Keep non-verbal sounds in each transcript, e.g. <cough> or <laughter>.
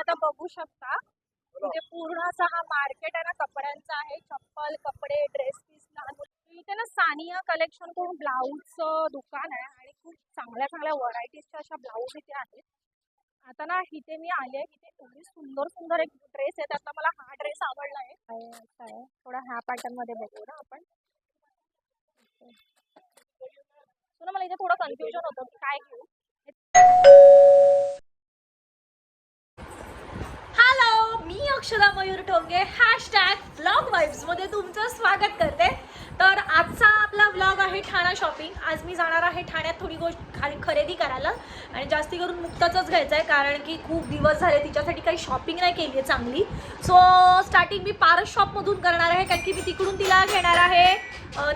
आता बघू शकता. म्हणजे पूर्ण असा हा मार्केट आहे ना कपड्यांचा आहे. चप्पल कपडे ड्रेस पीस लहान मुलं- इथे ना सानिया कलेक्शन करून ब्लाऊजचं दुकान आहे आणि खूप चांगल्या चांगल्या व्हरायटीजच्या अशा ब्लाऊज इथे आहेत. आता ना इथे मी आले इथे एवढी सुंदर सुंदर एक ड्रेस आहे. त्यातला मला हा ड्रेस आवडला आहे. आहे थोडा ह्या पॅटर्नमध्ये बघू ना आपण. मला इथे थोडं कन्फ्युजन होतं. की काय घेऊ हॅलो मी अक्षदा मयूर टोंगे हॅशटॅग व्लॉगमध्ये तुमचं स्वागत करते. तर आजचा आपला ब्लॉग आहे ठाणा शॉपिंग आज मी जाणार आहे ठाण्यात थोडी गोष्ट खरेदी करायला आणि जास्ती करून मुक्ताचंच घ्यायचं आहे कारण की खूप दिवस झाले तिच्यासाठी काही शॉपिंग नाही केली आहे चांगली. सो स्टार्टिंग मी पारस शॉपमधून करणार आहे कारण की मी तिकडून तिला घेणार आहे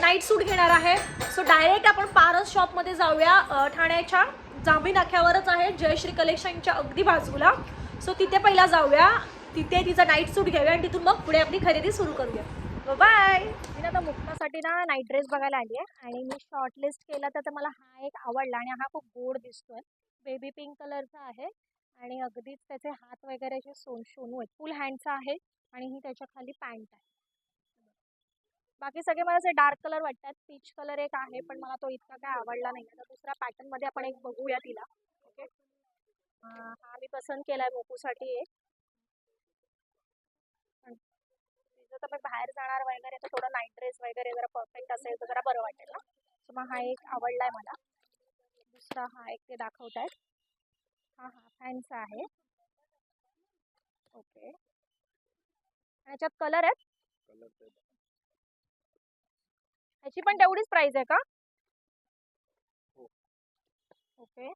नाईट सूट घेणार आहे. सो डायरेक्ट आपण पारस शॉपमध्ये जाऊया. ठाण्याच्या जांभी नाक्यावरच आहे जयश्री कलेक्शनच्या अगदी बाजूला. सो तिथे पहिला जाऊया. तिथे तिचा नाईट सूट घेऊया आणि तिथून मग पुढे आपली खरेदी सुरू करूया. बाय मी ना आता मुक्तासाठी ना नाईट ड्रेस बघायला आली आहे आणि मी शॉर्टलिस्ट केला तर मला हा एक आवडला आणि हा खूप गोड दिसतोय. बेबी पिंक कलरचा आहे आणि अगदीच त्याचे हात वगैरे असे सोन सोनू आहेत फुल हँडचा आहे आणि ही त्याच्याखाली पॅन्ट आहे. बाकी सगळे मला असे डार्क कलर वाटतात. पीच कलर एक आहे पण मला तो इतका काय आवडला नाही आता दुसऱ्या पॅटर्नमध्ये आपण एक बघूया तिला. ओके हा मी पसंत केलाय मोकूसाठी एक पण मग बाहेर जाणार वगैरे तर थोडं नाईट ड्रेस वगैरे जरा परफेक्ट असेल तर जरा बरं वाटेल ना. सो मग हा एक आवडलाय मला. दुसरा हा एक ते दाखवत आहेत हा हा फॅनचा आहे. ओके ह्याच्यात कलर आहेत? ह्याची पण तेवढीच प्राइस आहे का? ओके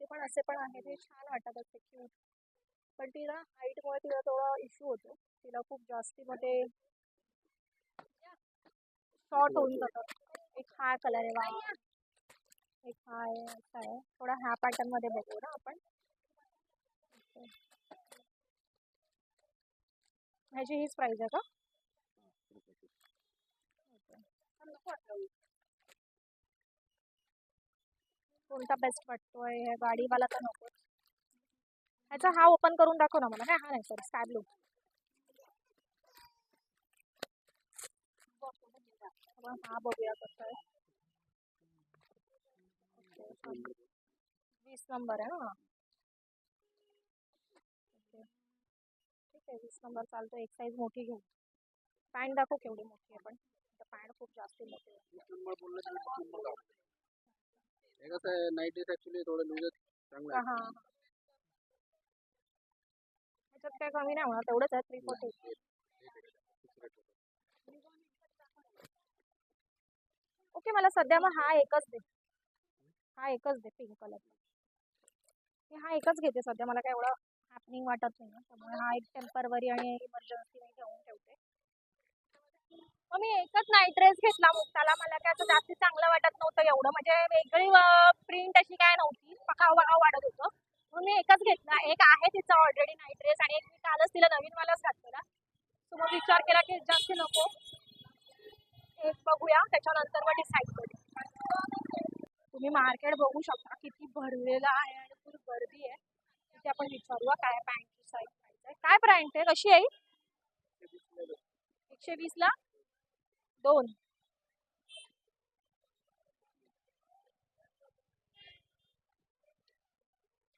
ते पण असे पण आहे ते छान वाटत असते क्यूट पण तिला हाईटमुळे तिला थोडा इश्यू होतो. तिला खूप जास्ती मध्ये शॉर्ट होऊन जातात एक हा कलर आहे वा एक हा आहे असा आहे. थोडा ह्या पॅटर्नमध्ये बघू ना आपण. ह्याची हीच प्राइस आहे का? कोणता बेस्ट वाटतोय? ह्या गाडीवाला तर नको. ह्याचा हा ओपन करून दाखव ना मला. काय हा नाही सर स्काय ब्लू हा बघूया कसं आहे. वीस नंबर आहे ना ओके ठीक आहे वीस नंबर चालतो एक साईज मोठी घेऊ. पॅन्ट दाखव केवढी मोठी आहे पण. पॅन्ट खूप जास्त मोठी आहे वीस नंबर बोललं तर वीस नंबर लावा. हे कसं आहे नाईट ड्रेस ऍक्च्युली थोडं लूजच चांगलं हा. आहे ह्याच्यात काय कमी नाही होणार तेवढंच आहे थ्री फोर्टी ओके मला सध्या मग हा एकच दे. हा एकच दे पिंक कलर मी हा एकच घेते सध्या मला काय एवढं हॅपनिंग वाटत नाही ना त्यामुळे हा एक टेम्परवरी आणि इमर्जन्सी मी घेऊन ठेवते. मग मी एकच नाईट ड्रेस घेतला मुक्ताला मला काय असं जास्त चांगलं वाटत नव्हतं एवढं. म्हणजे वेगळी प्रिंट अशी काय नव्हती. पकाव बघाव वाटत होतं. म्हणून मी एकच घेतला. एक आहे तिचा ऑलरेडी नाईट ड्रेस आणि एक मी कालच तिला नवीन वालाच घातलेला. सो मग विचार केला की जास्त नको. एक बघूया. त्याच्यानंतर मग डिसाईड करू. तुम्ही मार्केट बघू शकता किती भरलेलं आहे आणि खूप गर्दी आहे. तिथे आपण विचारूया काय पॅन्टची साईज आहे काय पॅन्ट आहे? कशी आहे? एकशे वीसला? दोन.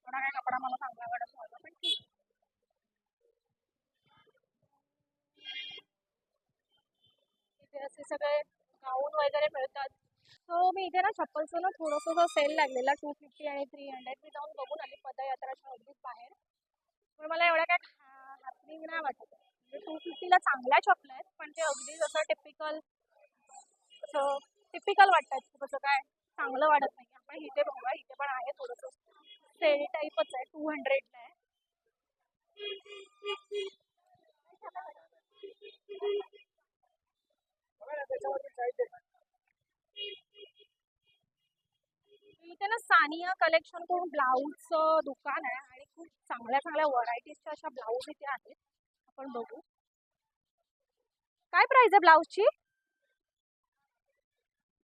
थोडा काय कपडा मला चांगला वाटत पण ठीक. इथे असे सगळे गाऊन वगैरे मिळतात. सो मी इथे ना चप्पलचं ना थोडंसं सेल लागलेला टू फिफ्टी आणि थ्री हंड्रेड मी जाऊन बघून आली पदयात्राच्या अगदीच बाहेर. पण मला एवढ्या काय हॅपनिंग नाही वाटत. टू फिफ्टीला चांगल्या छापल्या आहेत पण ते अगदी जसं टिपिकल असं टिपिकल वाटतात खूप असं काय चांगलं वाटत नाही. आपण इथे बघूया इथे पण आहे थोडंसं. सेल टाईपच आहे टू हंड्रेडला आहे. इथे ना सानिया कलेक्शन करून ब्लाऊजचं दुकान आहे आणि खूप चांगल्या चांगल्या व्हरायटीजच्या अशा ब्लाऊज इथे आहेत. आपण बघू. काय प्राइस आहे ब्लाऊजची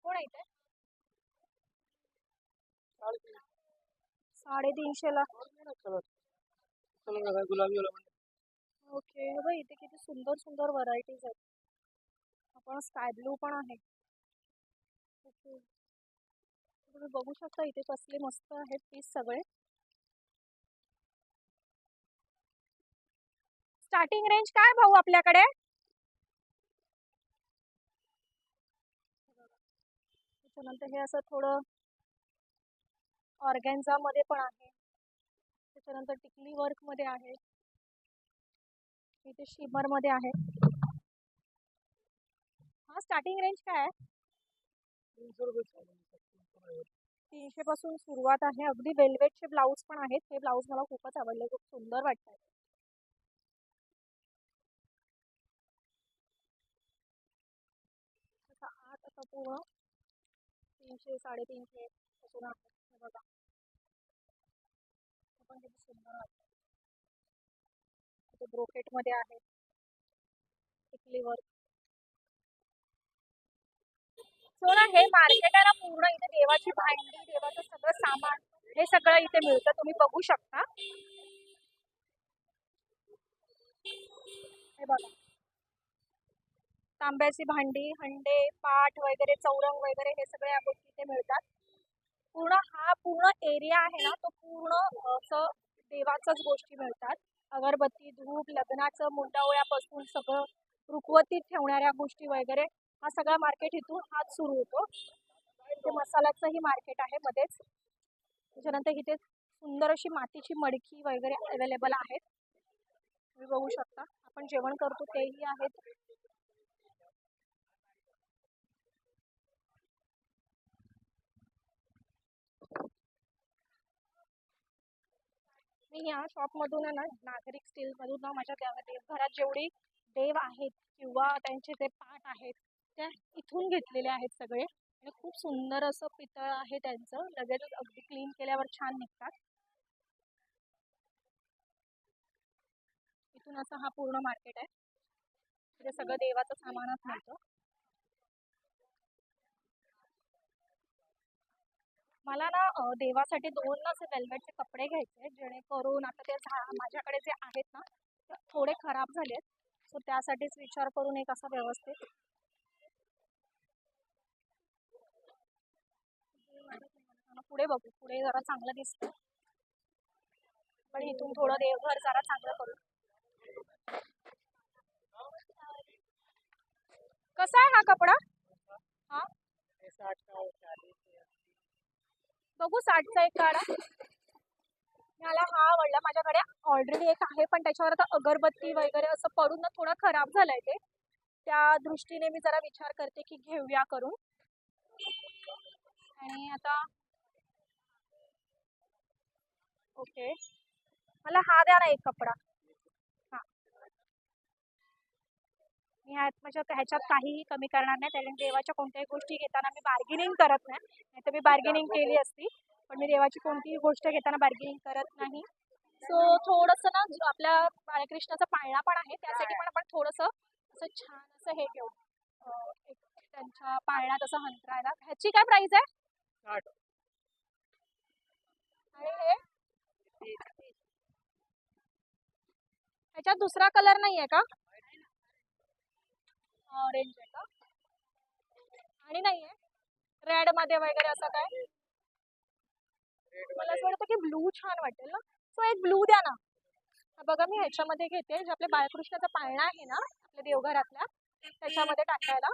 कोण आहे इथे? साडेतीनशेला गुलाबी ओके बघ इथे किती सुंदर सुंदर व्हरायटीज आहेत. आपण स्काय ब्लू पण आहे. ओके. तुम्ही बघू शकता इथे कसले मस्त आहेत पीस सगळे. स्टार्टिंग रेंज काय भाऊ आपल्याकडे? त्याच्यानंतर हे असं थोडं ऑर्गॅन्झा मध्ये पण आहे. त्याच्यानंतर टिकली वर्कमध्ये आहे. इथे शिमरमध्ये आहे. हा स्टार्टिंग रेंज काय आहे? तीनशे पासून सुरुवात आहे. अगदी वेल्वेटचे ब्लाऊज पण आहेत. हे ब्लाऊज मला खूपच आवडले. खूप सुंदर वाटतात असा आत असा पूर्ण तीनशे साडेतीनशे असं आहे हे बघा. पण किती सुंदर वाटतं. ते ब्रोकेटमध्ये आहे. टिकली वर्क सो ना हे मार्केट आहे ना पूर्ण इथे देवाची भांडी देवाचं सगळं सामान हे सगळं इथे मिळतं. तुम्ही बघू शकता. हे बघा. तांब्याची भांडी हंडे पाट वगैरे चौरंग वगैरे हे सगळे या गोष्टी इथे मिळतात. पूर्ण हा पूर्ण एरिया आहे ना तो पूर्ण असं देवाचंच गोष्टी मिळतात. अगरबत्ती धूप लग्नाचं मुंडावळ्यापासून सगळं रुखवतीत ठेवणाऱ्या गोष्टी वगैरे हा सगळा मार्केट इथून हात सुरू होतो. इथे मसाल्याचंही मार्केट आहे मध्येच. त्याच्यानंतर इथे सुंदर अशी मातीची मडकी वगैरे अवेलेबल आहेत. तुम्ही बघू शकता. आपण जेवण करतो तेही आहेत. मी या शॉपमधून ना नागरिक स्टीलमधून ना माझ्या देव देवघरात जेवढी देव आहेत किंवा त्यांचे जे पाठ आहेत त्या इथून घेतलेले आहेत सगळे. आणि खूप सुंदर असं पितळ आहे त्यांचं. लगेचच अगदी क्लीन केल्यावर छान निघतात. इथून असं हा पूर्ण मार्केट आहे. तिथे सगळं देवाचं सामानच मिळतं. मला ना देवासाठी दोन ना असे वेल्वेटचे कपडे घ्यायचे जेणेकरून आता ते झा माझ्याकडे जे आहेत ना ते थोडे खराब झालेत. सो त्यासाठीच विचार करून एक असा व्यवस्थित. पुढे बघू. पुढे जरा चांगलं दिसतं पण इथून थोडं देवघर जरा चांगलं करू. कसा आहे हा कपडा हा हे साठ का हो, चालीस है. बघू साठचा एक काढा मला हा आवडला. माझ्याकडे ऑलरेडी एक आहे पण त्याच्यावर आता अगरबत्ती वगैरे असं पडून ना थोडा खराब झालाय ते. त्या दृष्टीने मी जरा विचार करते की घेऊया करून. आणि आता ओके मला हा द्या ना एक कपडा. मी ह्यात म्हणजे ह्याच्यात काहीही कमी करणार नाही. त्याने देवाच्या कोणत्याही गोष्टी घेताना मी बार्गेनिंग करत नाही. नाही तर मी बार्गेनिंग केली असती. पण मी देवाची कोणतीही गोष्ट घेताना बार्गेनिंग करत नाही. सो थोडंसं ना आपल्या बाळकृष्णाचा पाळणा पण आहे त्यासाठी पण आपण थोडंसं असं छान असं हे घेऊ. त्यांच्या पाळण्यात असं हंतरायला. ह्याची काय प्राइस आहे? हे. ह्याच्यात दुसरा कलर नाही आहे का? ऑरेंज आहे का? आणि नाही आहे? रेडमध्ये वगैरे असं काय? मला असं वाटतं की ब्लू छान वाटेल ना? सो एक ब्लू द्या ना. बघा मी ह्याच्यामध्ये घेते. जे आपल्या बाळकृष्णाचा पाळणा आहे ना आपल्या देवघरातल्या त्याच्यामध्ये टाकायला.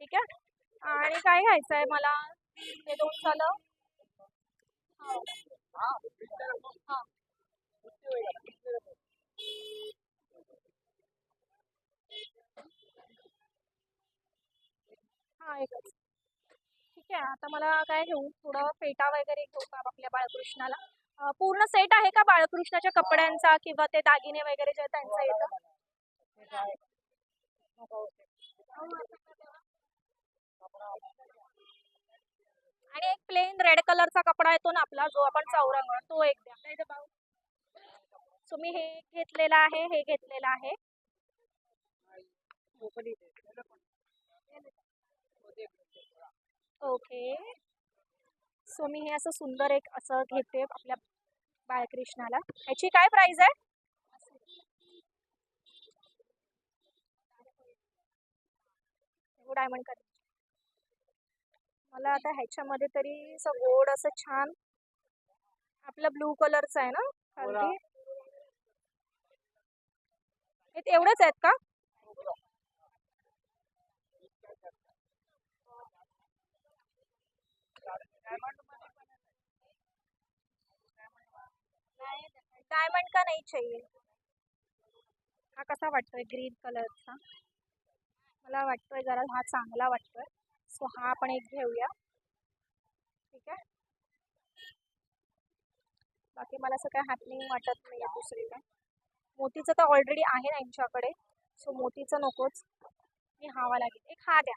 ठीक आहे? आणि काय घ्यायचं आहे मला? हे दोन झालं. हा. हा. एकच ठीक आहे आता मला काय घेऊ? थोडं फेटा वगैरे घेऊ का आपल्या बाळकृष्णाला. पूर्ण सेट आहे का बाळकृष्णाच्या कपड्यांचा किंवा ते दागिने वगैरे जे त्यांचा येतं? आणि एक प्लेन रेड कलरचा कपडा येतो ना आपला जो आपण चौरंग तो एक द्या. सो मी हे घेतलेलं आहे हे घेतलेलं आहे. ही. ओके सो मी हे असं सुंदर एक असं घेते आपल्या बाळकृष्णाला. ह्याची काय प्राइस आहे? डायमंड कलर मला आता ह्याच्यामध्ये तरी असं गोड असं छान आपलं ब्लू कलरचं आहे ना? खाली हे आहेत का? डायमंड का नाही चाहिए? हा कसा वाटतोय ग्रीन कलरचा? मला वाटतोय जरा हा चांगला वाटतोय. सो हा आपण एक घेऊया. ठीक आहे? बाकी मला असं काय हॅपनिंग वाटत नाही आहे दुसरी काय मोतीचं तर ऑलरेडी आहे यांच्याकडे सो मोतीचं नकोच. मी हा वाला घेते एक हा द्या.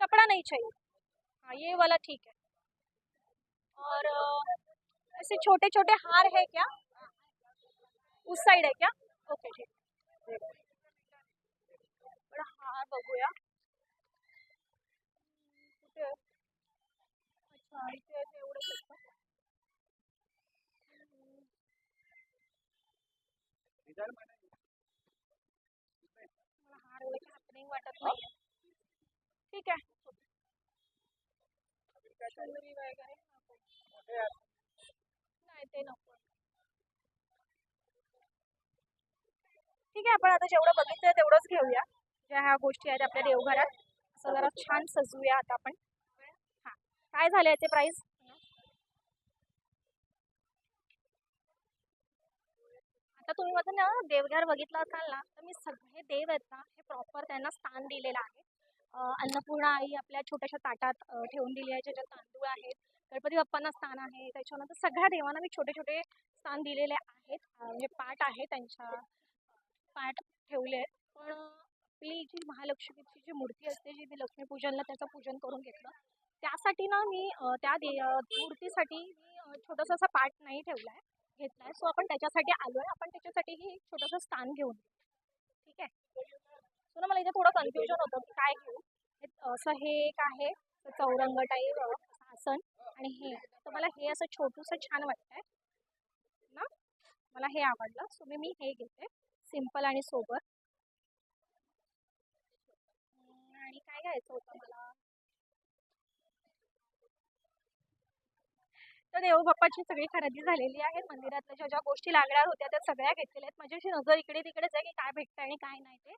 कपड़ा नहीं चाहिए। हाँ ये वाला ठीक है। और ऐसे छोटे छोटे हार है क्या? उस साइड है क्या? ओके ठीक। बरं, हार बघूया हार एवढे वाटत नाही ठीक आहे. नाही ते नको. ठीक आहे आपण आता जेवढं बघितलं तेवढंच घेऊया. ज्या ह्या गोष्टी आहेत आपल्या देवघरात. असं जरा छान सजवूया आता आपण. हां. काय झाले याचे प्राईस आता तुम्ही माझं ना देवघर बघितलं असाल ना तर मी सगळे देव आहेत ना हे प्रॉपर त्यांना स्थान दिलेलं आहे. अन्नपूर्णा आई आपल्या छोट्याशा ताटात ठेवून दिली आहे. ज्याच्यात तांदूळ आहेत गणपती बाप्पांना स्थान आहे. त्याच्यानंतर सगळ्या देवांना मी छोटे छोटे स्थान दिलेले आहेत. म्हणजे पाठ आहे त्यांच्या पाठ ठेवले आहेत. पण आपली जी महालक्ष्मीची जी मूर्ती असते जी मी लक्ष्मीपूजनला त्याचं पूजन करून घेतलं त्यासाठी ना मी त्या दे मूर्तीसाठी मी छोटासा छोटंसं असं पाठ नाही ठेवला आहे घेतला आहे. सो आपण त्याच्यासाठी आलो आहे आपण त्याच्यासाठीही एक छोटंसं स्थान घेऊन ठीक आहे? ना मला इथे थोडं कन्फ्युजन होतं. की काय घेऊ? असं हे एक आहे. चौरंग टाईप आसन. आणि हे. तर मला हे असं छोटूसं छान वाटतंय. ना? मला हे आवडलं. सो मी मी हे घेते. सिंपल आणि सोबर आणि काय घ्यायचं होतं मला? तर देवबाप्पाची सगळी खरेदी झालेली आहे. मंदिरातल्या ज्या ज्या गोष्टी लागणार होत्या त्या सगळ्या घेतलेल्या आहेत. माझी अशी नजर इकडे तिकडेच आहे की काय भेटतं आणि काय नाही ते.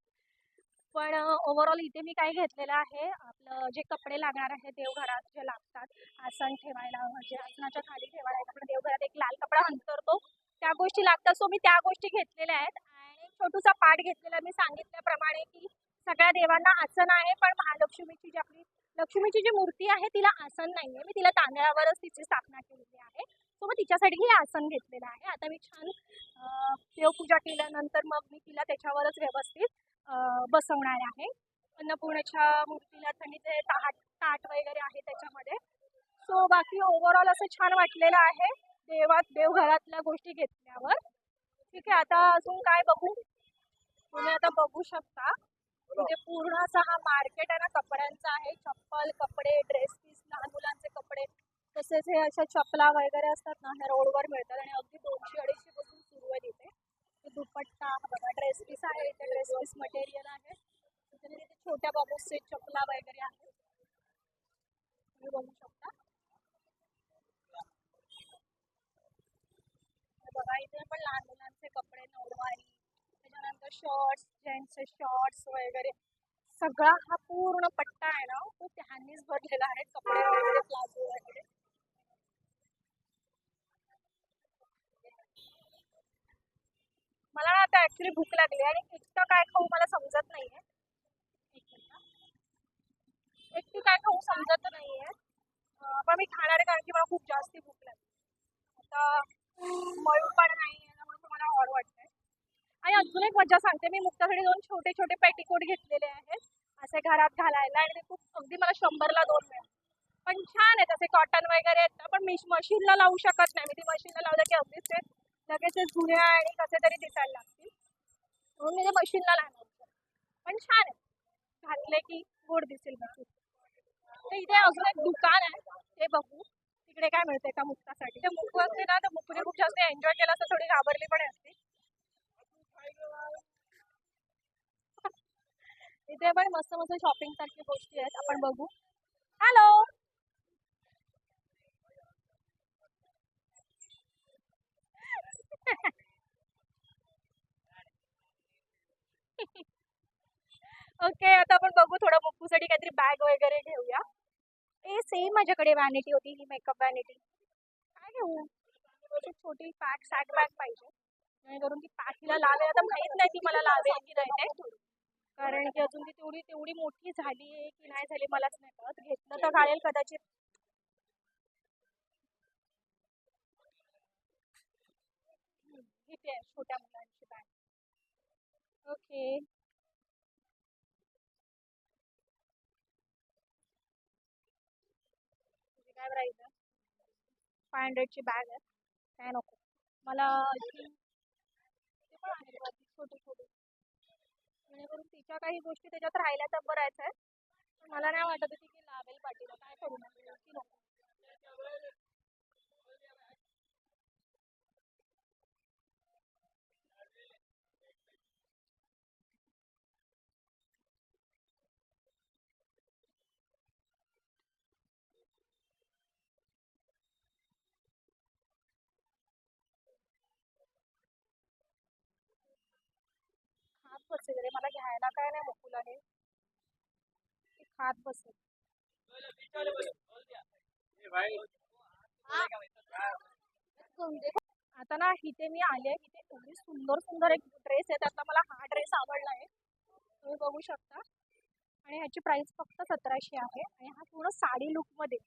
पण ओव्हरऑल इथे मी काय घेतलेलं आहे आपलं जे कपडे लागणार आहे देवघरात जे लागतात आसन ठेवायला म्हणजे आसनाच्या खाली ठेवायला आपण देवघरात एक लाल कपडा अंतरतो त्या गोष्टी लागतात. सो मी त्या गोष्टी घेतलेल्या आहेत आणि छोटूसा पाठ घेतलेला मी सांगितल्याप्रमाणे की सगळ्या देवांना आसन आहे पण महालक्ष्मीची जी आपली लक्ष्मीची जी मूर्ती आहे तिला आसन नाही आहे मी तिला तांदळावरच तिची स्थापना केलेली आहे. सो मग तिच्यासाठी हे आसन घेतलेलं आहे. आता मी छान देवपूजा केल्यानंतर मग मी तिला त्याच्यावरच व्यवस्थित बसवणार आहे. अन्नपूर्णेच्या मूर्तीला त्यांनी जे ताट ताट वगैरे आहे त्याच्यामध्ये. सो बाकी ओव्हरऑल असं छान वाटलेलं आहे. देवात देवघरातल्या गोष्टी घेतल्यावर. ठीक आहे आता अजून काय बघू? तुम्ही आता बघू शकता. म्हणजे पूर्ण असा हा मार्केट आहे ना कपड्यांचा आहे. चप्पल कपडे ड्रेस पीस लहान मुलांचे कपडे. तसेच हे अशा चपला वगैरे असतात ना ह्या रोडवर मिळतात. आणि अगदी दोनशे अडीचशे पासून सुरू आहे तिथे दुपट्टा बघा ड्रेस पीस आहे इथे ड्रेस पीस मटेरियल आहे. तिथे छोट्या बाबूसचे चपला वगैरे आहेत तुम्ही बघू शकता. बघा इथे पण लहान मुलांचे कपडे नऊवारी त्याच्यानंतर शॉर्ट्स जेंट्सचे शॉर्ट्स वगैरे. सगळा हा पूर्ण पट्टा आहे ना हो. तो त्यांनीच भरलेला आहे कपडे वगैरे प्लाझो वगैरे. मला ना आता ऍक्च्युली भूक लागली आणि इतकं काय खाऊ मला समजत नाहीये. एक एकटी काय खाऊ समजत नाहीये. पण मी खाणार आहे कारण की मला खूप जास्ती भूक लागली. आता मळू पण नाही त्यामुळे तुम्हाला ऑड वाटतंय. आणि अजून एक मजा सांगते मी मुक्तासाठी दोन छोटे छोटे पेटीकोट घेतलेले आहेत. असे घरात घालायला आणि ते खूप अगदी मला शंभरला दोन मिळाले. पण छान आहेत असे कॉटन वगैरे आहेत ना, पण मी मशीनला लावू शकत नाही. मी ती मशीनला लावलं की अगदीच ते लगेच ते जुन्या आणि कसे तरी दिसायला लागतील. म्हणून मी ते मशीनला लागणार पण छान आहे. घातले की गोड दिसेल बघू. तर इथे अजून एक दुकान आहे. ते बघू. तिकडे काय मिळते का मुक्तासाठी. ते मुक्कू असते ना तर मुक्कूने खूप जास्त एन्जॉय केला तर थोडी घाबरली पण असते <laughs> इथे पण मस्त मस्त शॉपिंग सारखी गोष्टी आहेत. आपण बघू. हॅलो ओके आता आपण बघू थोडं मुक्कूसाठी काहीतरी बॅग वगैरे घेऊया. ए सेम माझ्याकडे वॅनिटी होती ही मेकअप वॅनिटी काय घेऊ? छोटी पॅक सॅक बॅग पाहिजे. जेणेकरून ती पॅक हिला लावेल. आता माहीत नाही ती मला लावेल की नाही ते. कारण की अजून ती तेवढी तेवढी मोठी झाली आहे की नाही झाली मलाच नाही कळत. घेतलं तर काढेल कदाचित. आहे छोट्या मुलांची बॅग ओके. बॅग राहील फाय हंड्रेडची बॅग आहे. काय नको. मला पण छोटी छोटी जेणेकरून तिच्या काही गोष्टी त्याच्यात राहिल्या तर बरायचं आहे मला नाही वाटत होती की लावेल पाठीला काय करू नको? बसेल रे मला घ्यायला काय नाही मुकुला हे. ती खात बसेल आता ना इथे मी आले इथे एवढी सुंदर सुंदर एक ड्रेस आहे. त्यातला मला हा ड्रेस आवडला आहे. तुम्ही बघू शकता. आणि ह्याची प्राइस फक्त सतराशे आहे. आणि हा पूर्ण साडी लुकमध्ये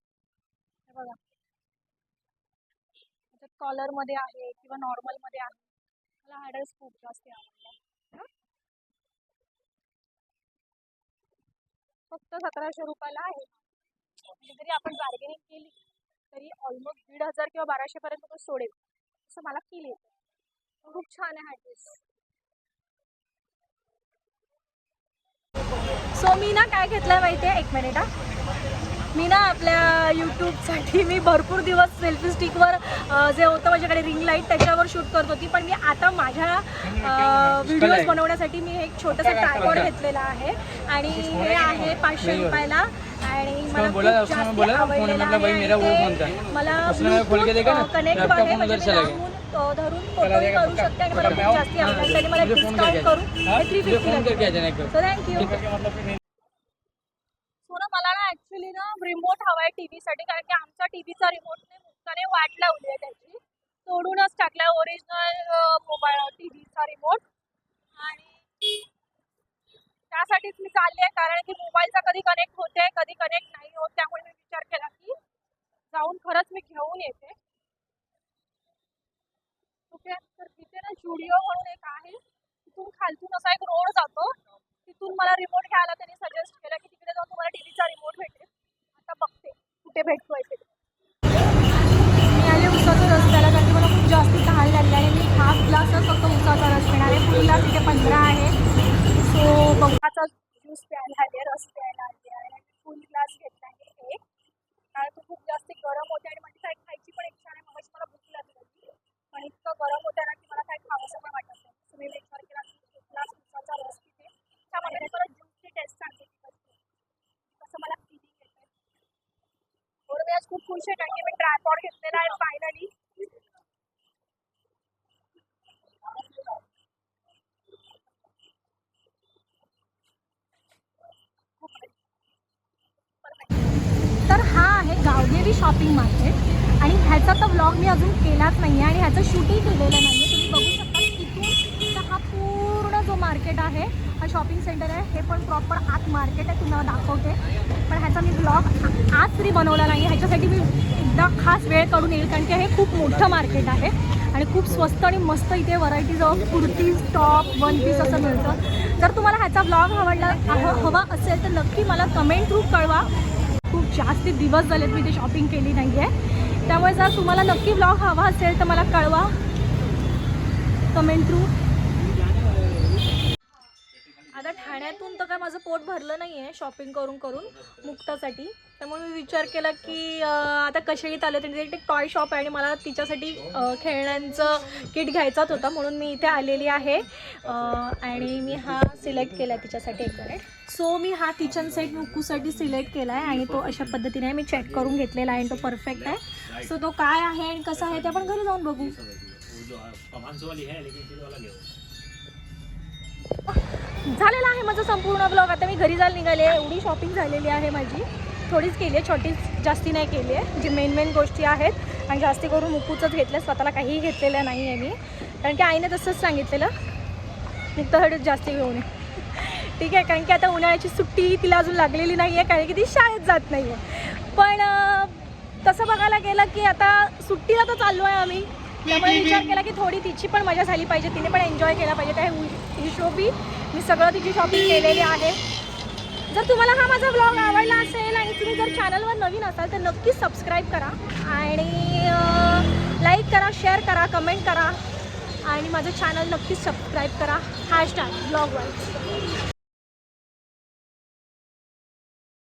बघा. कॉलरमध्ये आहे किंवा नॉर्मलमध्ये आहे. मला हा ड्रेस खूप जास्त आवडला. फक्त सतराशे रुपयाला आहे. म्हणजे जरी आपण बार्गेनिंग केली तरी ऑलमोस्ट दीड हजार किंवा बाराशे पर्यंत तो सोडेल. असं मला फील येतं. खूप छान आहे हा ड्रेस सो मी ना काय घेतलंय माहिती आहे एक मिनिट हा. मी ना आपल्या यूट्यूबसाठी मी भरपूर दिवस सेल्फी स्टिकवर जे होतं माझ्याकडे रिंग लाइट त्याच्यावर शूट करत होती. पण मी आता माझ्या व्हिडिओज बनवण्यासाठी मी एक छोटंसं ट्रायपॉड घेतलेलं आहे. आणि हे आहे पाचशे रुपयाला. आणि मला आणि कनेक्ट म्हणजे धरून फोटोही करू। शकते आणि मला खूप जास्ती आवडलं त्यांनी मला डिस्काउंट हाँ, थ्री फिफ्टी थँक्यू मतलब सो ना मला ना ऍक्च्युली ना रिमोट हवाय टीव्हीसाठी कारण की आमच्या टीव्हीचा रिमोटने मुक्ताने वाट लावली आहे त्याची. तोडूनच टाकला ओरिजिनल मोबाईल टीव्हीचा रिमोट आणि त्यासाठीच मी चालली आहे कारण की मोबाईलचा कधी कनेक्ट होते कधी कनेक्ट नाही होत त्यामुळे मी विचार केला की जाऊन खरंच मी घेऊन येते. ओके तर तिथे ना स्टुडिओ म्हणून एक आहे. तिथून खालतून असा एक रोड जातो. तिथून मला रिमोट घ्यायला त्यांनी सजेस्ट केला की तिकडे जाऊन तुम्हाला टीव्हीचा रिमोट भेटेल. आता बघते कुठे भेटतोय ते. मी आले उसाच्या रस्त्याला कारण की मला खूप जास्त तहान लागली आणि मी हाफ ग्लासच फक्त उसाचा रस पिणार आहे. फुल तिथे पंधरा आहे. सो बघाचा ज्यूस प्यायला आले रस प्यायला आले आणि फुल ग्लास घेतला आहे एक कारण तो खूप जास्त गरम होते आणि माझी काय खायची पण इच्छा नाही मग मला भूक लागली होती पण इतकं गरम होतं ना की मला काय खावंसं पण वाटत नाही सो मी विचार केला की एक ग्लास उसाचा रस पिते त्यामध्ये मी परत ज्यूसची टेस्ट सांगते की कशी आहे. कसं मला फिलिंग येते बरं मी आज खूप खुश आहे कारण की मी ट्रायपॉड घेतलेला आहे फायनली तर हा आहे गावदेवी शॉपिंग मार्केट. आणि ह्याचा तर व्लॉग मी अजून केलाच नाही आहे आणि ह्याचं शूटिंग केलेलं नाही आहे तुम्ही बघू शकता इथून तर हा पूर्ण जो मार्केट आहे हा शॉपिंग सेंटर आहे हे पण प्रॉपर आत मार्केट आहे तुम्हाला दाखवते. पण ह्याचा मी ब्लॉग आज तरी बनवला नाही ह्याच्यासाठी मी एकदा खास वेळ काढून येईल कारण की हे खूप मोठं मार्केट आहे. आणि खूप स्वस्त आणि मस्त इथे varieties of kurtis top one piece असं मिळतं. जर तुम्हाला ह्याचा ब्लॉग आवडला हवा असेल तर नक्की मला कमेंट थ्रू कळवा. जास्त दिवस झालेत मी ते शॉपिंग केली नाही आहे त्यामुळे जर तुम्हाला नक्की ब्लॉग हवा असेल तर मला कळवा. कमेंट थ्रू खाण्यातून ठाण्यातून तर काय माझं पोट भरलं नाही आहे शॉपिंग करून करून मुक्तासाठी. त्यामुळे मी विचार केला की आता कशाळीत आले तर एक टॉय शॉप आहे आणि मला तिच्यासाठी खेळण्यांचं किट घ्यायचाच होता म्हणून मी इथे आलेली आहे. आणि मी हा सिलेक्ट केला आहे तिच्यासाठी एक मिनिट सो मी हा किचन सेट मुक्कूसाठी सिलेक्ट केला आहे आणि तो अशा पद्धतीने मी चेक करून घेतलेला आहे आणि तो परफेक्ट आहे. सो तो काय आहे आणि कसा आहे ते आपण घरी जाऊन बघू. झालेला आहे माझा संपूर्ण ब्लॉग आता मी घरी जायला निघाले एवढी शॉपिंग झालेली आहे माझी. थोडीच केली आहे. छोटीच जास्ती नाही केली आहे. जी मेन मेन गोष्टी आहेत. आणि जास्ती करून मुकूचंच घेतलं स्वतःला काहीही घेतलेलं नाही आहे मी. कारण की आईने तसंच सांगितलेलं. मुक्तासाठीच जास्ती घेऊन ये. <laughs> ठीक आहे. कारण की आता उन्हाळ्याची सुट्टी तिला अजून लागलेली नाही आहे. कारण की ती शाळेत जात नाही आहे. पण तसं बघायला गेलं की आता सुट्टीला तर चाललो आहे आम्ही. त्यामुळे विचार केला की थोडी तिची पण मजा झाली पाहिजे. तिने पण एन्जॉय केला पाहिजे. त्या हिशोबी. मी सगळं तिची शॉपिंग केलेली आहे. जर तुम्हाला हा माझा ब्लॉग आवडला असेल आणि तुम्ही जर चॅनलवर नवीन असाल तर नक्कीच सबस्क्राईब करा. आणि लाईक करा शेअर करा कमेंट करा. आणि माझं चॅनल नक्कीच सबस्क्राईब करा. Hashtag blog wise